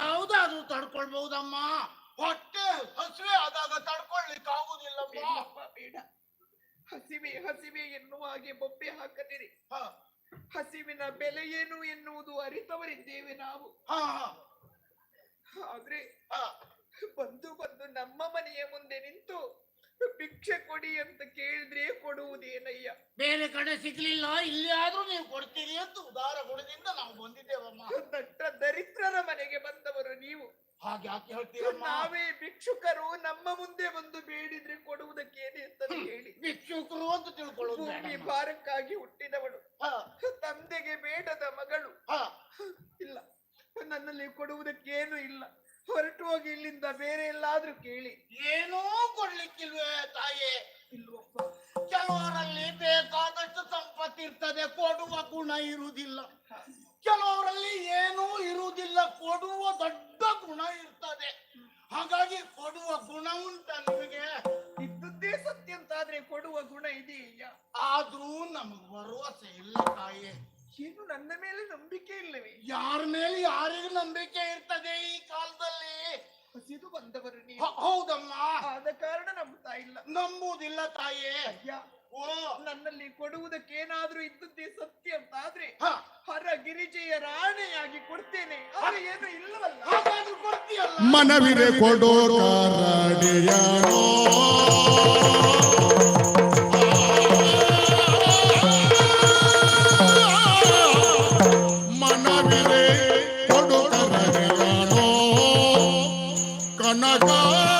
ಯಾವ್ದಾದ್ರೂ ತಡ್ಕೊಳ್ಬಹುದಮ್ಮ? ಹೊಟ್ಟೆ ಹಸಿವೆ ಆದಾಗ ತಡ್ಕೊಳ್ಲಿಕ್ಕೆ ಆಗುದಿಲ್ಲಮ್ಮ ಬೇಡ. ಹಸಿವೆ ಹಸಿವೆ ಎನ್ನುವ ಹಾಗೆ ಬೊಬ್ಬೆ ಹಾಕದಿರಿ. ಹ, ಹಸಿವಿನ ಬೆಲೆ ಏನು ಎನ್ನುವುದು ಅರಿತವರಿದ್ದೇವೆ ನಾವು. ಹ, ಆದ್ರೆ ಹ. ಬಂದು ಬಂದು ನಮ್ಮ ಮನೆಯ ಮುಂದೆ ನಿಂತು ಭಿಕ್ಷೆ ಕೊಡಿ ಅಂತ ಕೇಳಿದ್ರೆ ಕೊಡುವುದೇನಯ್ಯ? ಬೇರೆ ಕಡೆ ಸಿಗ್ಲಿಲ್ಲ ಇಲ್ಲಿ ಆದ್ರೂ ನೀವು ಕೊಡ್ತೀರಿ ಅಂತ ಉದಾರ ಗುಣದಿಂದ ನಾವು ಬಂದಿದ್ದೇವಮ್ಮ. ದಟ್ಟ ದರಿದ್ರರ ಮನೆಗೆ ಬಂದವರು ನೀವು ಹಾಗೆ ಯಾಕೆ ಹೇಳ್ತೀರಮ್ಮ? ನಾವೇ ಭಿಕ್ಷುಕರು ನಮ್ಮ ಮುಂದೆ ಬಂದು ಬೇಡಿದ್ರೆ ಕೊಡುವುದಕ್ಕೇನೆ ಅಂತ ಹೇಳಿ. ಭಿಕ್ಷುಕರು ಅಂತ ತಿಳ್ಕೊಳ್ಳೋದು ಭೂಮಿ ಬೇಡಮ್ಮ. ಭಾರಕ್ಕಾಗಿ ಹುಟ್ಟಿದವಳು. ಹಾ, ತಂದೆಗೆ ಬೇಡದ ಮಗಳು. ಹಾ. ಇಲ್ಲ. ನನ್ನಲ್ಲಿ ಕೊಡುವುದಕ್ಕೇನು ಇಲ್ಲ. ಹೊರಟು ಹೋಗಿ ಇಲ್ಲಿಂದ ಬೇರೆ ಎಲ್ಲಾದ್ರೂ ಕೇಳಿ. ಏನೂ ಕೊಡ್ಲಿಕ್ಕಿಲ್ವೇ ತಾಯೇ? ಇಲ್ವಪ್ಪ. ಕೆಲವರಲ್ಲಿ ಬೇಕಾದಷ್ಟು ಸಂಪತ್ತಿರ್ತದೆ ಕೊಡುವ ಗುಣ ಇರುವುದಿಲ್ಲ. ಕೆಲವರಲ್ಲಿ ಏನೂ ಇರುವುದಿಲ್ಲ ಕೊಡುವ ದೊಡ್ಡ ಗುಣ ಇರ್ತದೆ. ಹಾಗಾಗಿ ಕೊಡುವ ಗುಣ ಉಂಟ ನಿಮಗೆ? ಇದ್ದದ್ದೇ ಸತ್ಯ ಅಂತಾದ್ರೆ ಕೊಡುವ ಗುಣ ಇದೆಯಾ? ಆದ್ರೂ ನಮಗ್ ಭರವಸೆ ಇಲ್ಲ ತಾಯಿ. ಏನು ನನ್ನ ಮೇಲೆ ನಂಬಿಕೆ ಇಲ್ಲವೇ? ಯಾರ ಮೇಲೆ ಯಾರಿಗೂ ನಂಬಿಕೆ ಇರ್ತದೆ ಈ ಕಾಲದಲ್ಲಿ? ಹಸಿದು ಹ- ಹೌದಮ್ಮ. ಆದ ಕಾರಣ ನಂಬ್ತಾ ಇಲ್ಲ. ನಂಬುವುದಿಲ್ಲ ತಾಯೇ. ಅಯ್ಯ ಓ. ನನ್ನಲ್ಲಿ ಕೊಡುವುದಕ್ಕೇನಾದ್ರೂ ಇದ್ದದ್ದೇ ಸತ್ಯ ಅಂತ ಆದ್ರೆ ಹರ ಗಿರಿಜೆಯ ರಾಣಿಯಾಗಿ ಕೊಡ್ತೇನೆ. ಅದು ಏನು ಇಲ್ಲವಲ್ಲ? ಹಾಗಾದ್ರೂ ಕೊಡ್ತೀಯಲ್ಲ. ಮನವಿರೆ ಕೊಡೋ ಮನವಿರೆ ಕೊಡೋ ಕರಡಿಯಾನೋ Oh.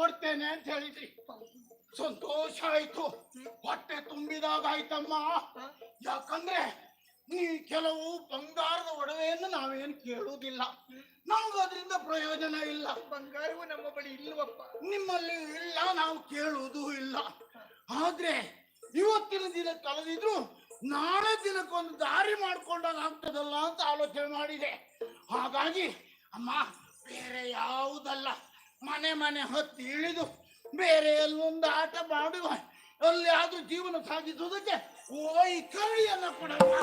ಕೊಡ್ತೇನೆ ಅಂತ ಹೇಳಿದ್ರಿ. ಸಂತೋಷ ಆಯ್ತು. ಹೊಟ್ಟೆ ತುಂಬಿದಾಗ ಆಯ್ತಮ್ಮ ಯಾಕಂದ್ರೆ ನೀ ಕೆಲವು ಬಂಗಾರದ ಒಡವೆಯನ್ನು ನಾವೇನು ಕೇಳುವುದಿಲ್ಲ. ನಮ್ಗೆ ಅದರಿಂದ ಪ್ರಯೋಜನ ಇಲ್ಲ. ಬಂಗಾರವು ನಮ್ಮ ಬಳಿ ಇಲ್ಲವಪ್ಪ. ನಿಮ್ಮಲ್ಲಿ ಇಲ್ಲ ನಾವು ಕೇಳುವುದು ಇಲ್ಲ. ಆದ್ರೆ ಇವತ್ತಿನ ದಿನ ಕಳೆದಿದ್ರು ನಾಳೆ ದಿನಕ್ಕೊಂದು ದಾರಿ ಮಾಡ್ಕೊಂಡಾಗ್ತದಲ್ಲ ಅಂತ ಆಲೋಚನೆ ಮಾಡಿದೆ. ಹಾಗಾಗಿ ಅಮ್ಮ ಬೇರೆ ಯಾವುದಲ್ಲ. ಮನೆ ಮನೆ ಹತ್ತಿ ಇಳಿದು ಬೇರೆ ಎಲ್ಲೊಂದು ಆಟ ಮಾಡುವ. ಅಲ್ಲಿ ಆದ್ರೂ ಜೀವನ ಸಾಗಿಸುವುದಕ್ಕೆ ಓ ಈ ಕಳಿಯನ್ನ ಕೊಡಮ್ಮ